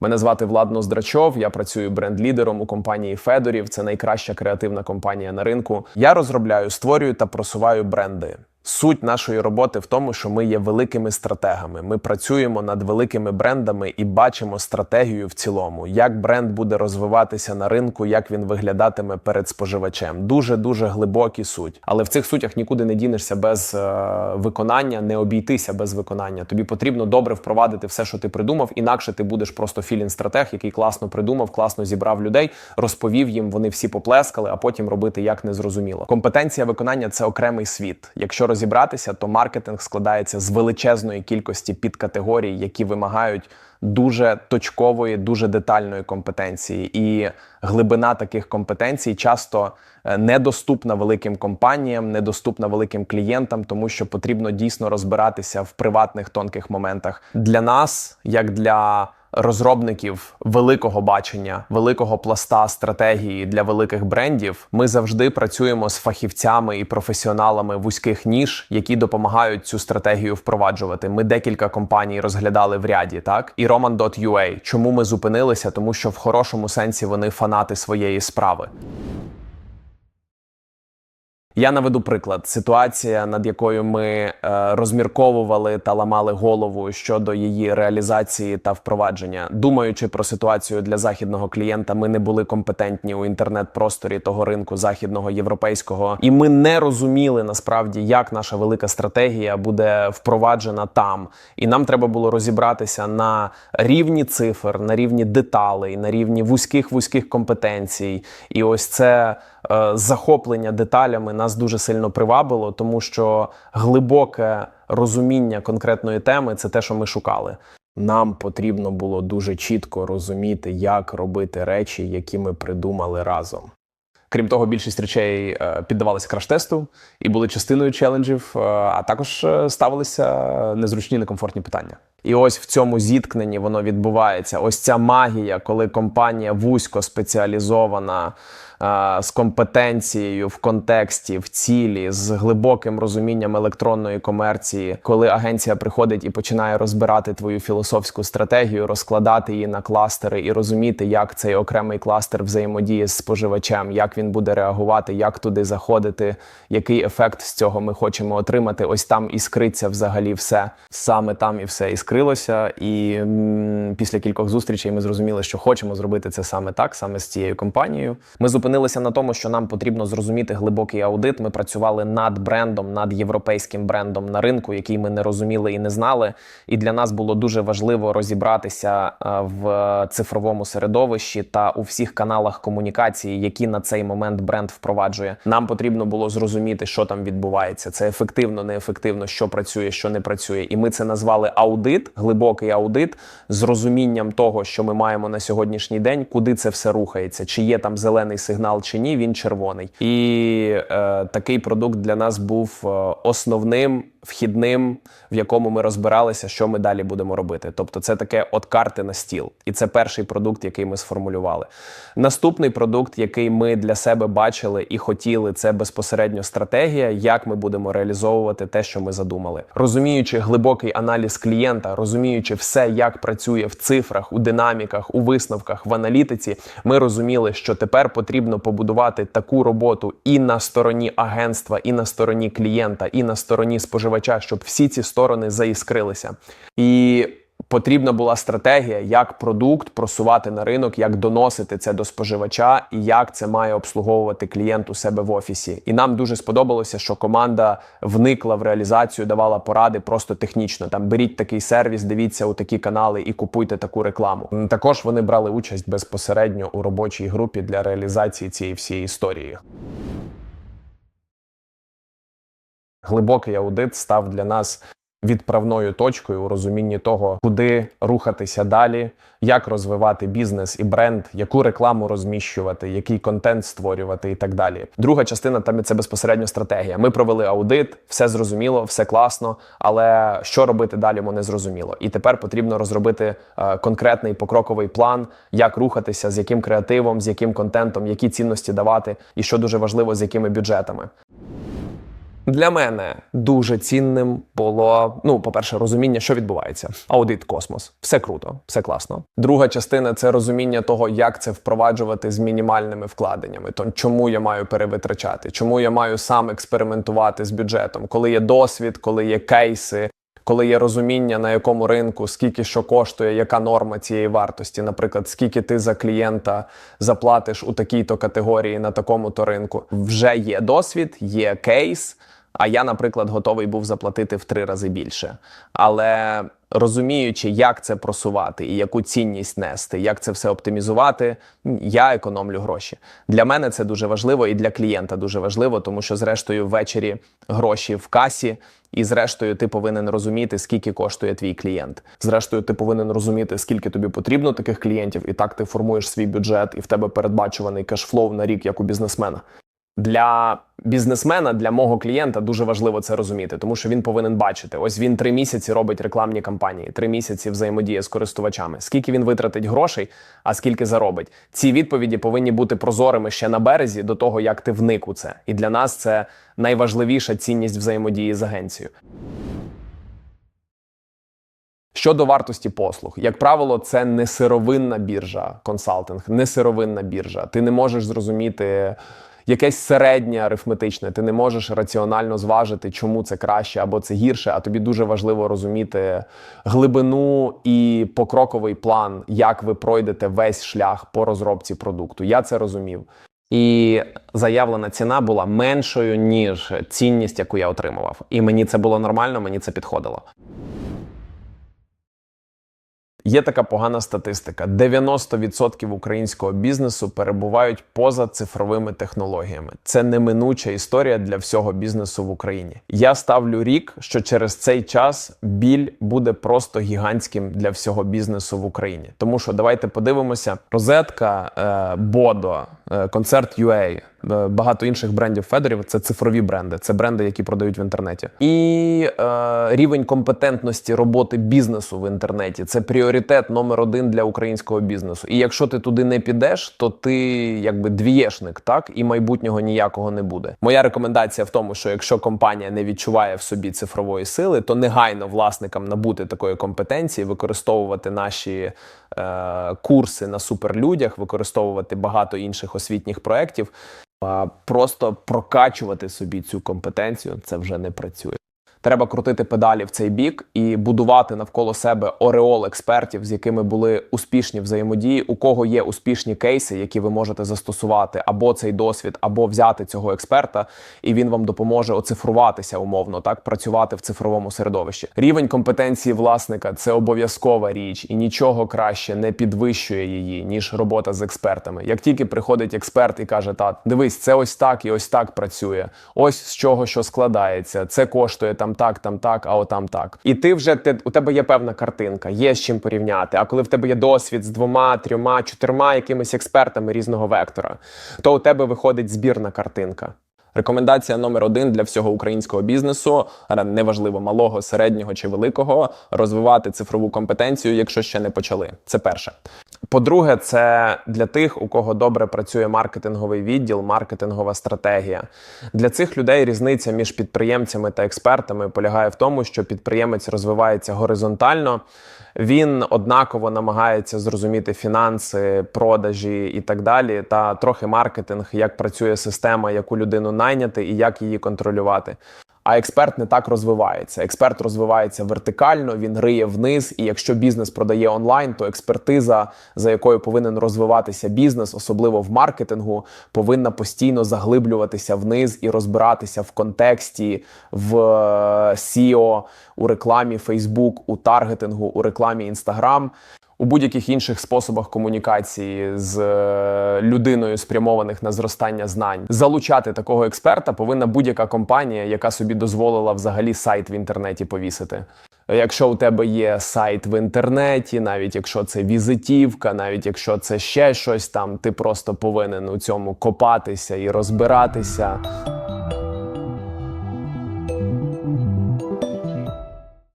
Мене звати Влад Ноздрачов. Я працюю бренд-лідером у компанії Федорів. Це найкраща креативна компанія на ринку. Я розробляю, створюю та просуваю бренди. Суть нашої роботи в тому, що ми є великими стратегами. Ми працюємо над великими брендами і бачимо стратегію в цілому, як бренд буде розвиватися на ринку, як він виглядатиме перед споживачем. Дуже дуже глибокі суть. Але в цих сутях нікуди не дінешся без е, виконання, не обійтися без виконання. Тобі потрібно добре впровадити все, що ти придумав, інакше ти будеш просто філін-стратег, який класно придумав, класно зібрав людей, розповів їм, вони всі поплескали, а потім робити як незрозуміло. Компетенція виконання це окремий світ. Якщо розібратися, то маркетинг складається з величезної кількості підкатегорій, які вимагають дуже точкової, дуже детальної компетенції. І глибина таких компетенцій часто е, недоступна великим компаніям, недоступна великим клієнтам, тому що потрібно дійсно розбиратися в приватних тонких моментах. Для нас, як для розробників великого бачення, великого пласта стратегії для великих брендів, ми завжди працюємо з фахівцями і професіоналами вузьких ніж, які допомагають цю стратегію впроваджувати. Ми декілька компаній розглядали в ряді, так і Roman.ua. Чому ми зупинилися? Тому що в хорошому сенсі вони фанати своєї справи. Я наведу приклад. Ситуація, над якою ми е, розмірковували та ламали голову щодо її реалізації та впровадження. Думаючи про ситуацію для західного клієнта, ми не були компетентні у інтернет-просторі того ринку західного європейського, і ми не розуміли насправді, як наша велика стратегія буде впроваджена там. І нам треба було розібратися на рівні цифр, на рівні деталей, на рівні вузьких вузьких компетенцій. І ось це е, захоплення деталями нас дуже сильно привабило, тому що глибоке розуміння конкретної теми це те, що ми шукали. Нам потрібно було дуже чітко розуміти, як робити речі, які ми придумали разом. Крім того, більшість речей е, піддавалися краш-тесту і були частиною челенджів, е, а також е, ставилися незручні некомфортні питання. І ось в цьому зіткненні воно відбувається. Ось ця магія, коли компанія вузько спеціалізована. е, З компетенцією в контексті, в цілі, з глибоким розумінням електронної комерції, коли агенція приходить і починає розбирати твою філософську стратегію, розкладати її на кластери і розуміти, як цей окремий кластер взаємодіє з споживачем, як він буде реагувати, як туди заходити, який ефект з цього ми хочемо отримати. Ось там іскриться взагалі все. Саме там і все іскрилося. І після кількох зустрічей ми зрозуміли, що хочемо зробити це саме так, саме з цією компанією. Ми зупинилися на тому, що нам потрібно зрозуміти глибокий аудит. Ми працювали над брендом, над європейським брендом на ринку, який ми не розуміли і не знали. І для нас було дуже важливо розібратися е, в цифровому середовищі та у всіх каналах комунікації, які на цей момент бренд впроваджує. Нам потрібно було зрозуміти, що там відбувається. Це ефективно, неефективно, що працює, що не працює. І ми це назвали аудит, глибокий аудит з розумінням того, що ми маємо на сьогоднішній день, куди це все рухається, чи є там зелений сигнал, чи ні. Він червоний. І е, такий продукт для нас був е, основним. Вхідним, в якому ми розбиралися, що ми далі будемо робити. Тобто, це таке от карти на стіл, і це перший продукт, який ми сформулювали. Наступний продукт, який ми для себе бачили і хотіли, це безпосередньо стратегія, як ми будемо реалізовувати те, що ми задумали, розуміючи глибокий аналіз клієнта, розуміючи все, як працює в цифрах, у динаміках, у висновках, в аналітиці. Ми розуміли, що тепер потрібно побудувати таку роботу і на стороні агентства, і на стороні клієнта, і на стороні споживача, щоб всі ці сторони заіскрилися. І потрібна була стратегія, як продукт просувати на ринок, як доносити це до споживача, і як це має обслуговувати клієнт у себе в офісі. І нам дуже сподобалося, що команда вникла в реалізацію, давала поради просто технічно. Там беріть такий сервіс, дивіться у такі канали і купуйте таку рекламу. Також вони брали участь безпосередньо у робочій групі для реалізації цієї всієї історії. Глибокий аудит став для нас відправною точкою у розумінні того, куди рухатися далі, як розвивати бізнес і бренд, яку рекламу розміщувати, який контент створювати і так далі. Друга частина там це безпосередньо стратегія. Ми провели аудит, все зрозуміло, все класно, але що робити далі, ми не зрозуміло. І тепер потрібно розробити е, конкретний покроковий план, як рухатися, з яким креативом, з яким контентом, які цінності давати, і що дуже важливо, з якими бюджетами. Для мене дуже цінним було ну, по-перше, розуміння, що відбувається. Аудит космос, все круто, все класно. Друга частина це розуміння того, як це впроваджувати з мінімальними вкладеннями. То чому я маю перевитрачати, чому я маю сам експериментувати з бюджетом, коли є досвід, коли є кейси. Коли є розуміння, на якому ринку, скільки що коштує, яка норма цієї вартості, наприклад, скільки ти за клієнта заплатиш у такій-то категорії на такому-то ринку, вже є досвід, є кейс. А я, наприклад, готовий був заплатити в три рази більше. Але розуміючи, як це просувати і яку цінність нести, як це все оптимізувати, я економлю гроші. Для мене це дуже важливо, і для клієнта дуже важливо, тому що, зрештою, ввечері гроші в касі. І зрештою, ти повинен розуміти, скільки коштує твій клієнт. Зрештою, ти повинен розуміти, скільки тобі потрібно таких клієнтів, і так ти формуєш свій бюджет, і в тебе передбачуваний кешфлоу на рік, як у бізнесмена. Для бізнесмена, для мого клієнта дуже важливо це розуміти, тому що він повинен бачити. Ось він три місяці робить рекламні кампанії, три місяці взаємодіє з користувачами. Скільки він витратить грошей, а скільки заробить. Ці відповіді повинні бути прозорими ще на березі до того, як ти вник у це. І для нас це найважливіша цінність взаємодії з агенцією. Щодо вартості послуг, як правило, це не сировинна біржа, консалтинг, не сировинна біржа. Ти не можеш зрозуміти якесь середнє арифметичне. Ти не можеш раціонально зважити, чому це краще або це гірше. А тобі дуже важливо розуміти глибину і покроковий план, як ви пройдете весь шлях по розробці продукту. Я це розумів. І заявлена ціна була меншою ніж цінність, яку я отримував. І мені це було нормально, мені це підходило. Є така погана статистика: 90% українського бізнесу перебувають поза цифровими технологіями. Це неминуча історія для всього бізнесу в Україні. Я ставлю рік, що через цей час біль буде просто гігантським для всього бізнесу в Україні. Тому що давайте подивимося: розетка, е, Бодо, е, концерт UA, е, багато інших брендів Федерів це цифрові бренди, це бренди, які продають в інтернеті. І е, рівень компетентності роботи бізнесу в інтернеті це пріоритет номер один для українського бізнесу. І якщо ти туди не підеш, то ти якби двієшник, так і майбутнього ніякого не буде. Моя рекомендація в тому, що якщо компанія не відчуває в собі цифрової сили, то негайно власникам набути такої компетенції, використовувати наші е, курси на суперлюдях, використовувати багато інших освітніх проєктів. Просто прокачувати собі цю компетенцію це вже не працює. Треба крутити педалі в цей бік і будувати навколо себе ореол експертів, з якими були успішні взаємодії, у кого є успішні кейси, які ви можете застосувати, або цей досвід, або взяти цього експерта, і він вам допоможе оцифруватися умовно, так працювати в цифровому середовищі. Рівень компетенції власника це обов'язкова річ, і нічого краще не підвищує її, ніж робота з експертами. Як тільки приходить експерт і каже: Та дивись, це ось так і ось так працює. Ось з чого що складається, це коштує там так, там так, а отам так. І ти вже ти, у тебе є певна картинка, є з чим порівняти. А коли в тебе є досвід з двома, трьома, чотирма якимись експертами різного вектора, то у тебе виходить збірна картинка. Рекомендація номер один для всього українського бізнесу, неважливо малого, середнього чи великого, розвивати цифрову компетенцію, якщо ще не почали. Це перше. По-друге, це для тих, у кого добре працює маркетинговий відділ, маркетингова стратегія. Для цих людей різниця між підприємцями та експертами полягає в тому, що підприємець розвивається горизонтально. Він однаково намагається зрозуміти фінанси, продажі і так далі, та трохи маркетинг, як працює система, яку людину найняти і як її контролювати. А експерт не так розвивається. Експерт розвивається вертикально, він риє вниз. І якщо бізнес продає онлайн, то експертиза, за якою повинен розвиватися бізнес, особливо в маркетингу, повинна постійно заглиблюватися вниз і розбиратися в контексті, в SEO, у рекламі Facebook, у таргетингу, у рекламі Instagram у будь-яких інших способах комунікації з е, людиною, спрямованих на зростання знань, залучати такого експерта повинна будь-яка компанія, яка собі дозволила взагалі сайт в інтернеті повісити. Якщо у тебе є сайт в інтернеті, навіть якщо це візитівка, навіть якщо це ще щось там, ти просто повинен у цьому копатися і розбиратися.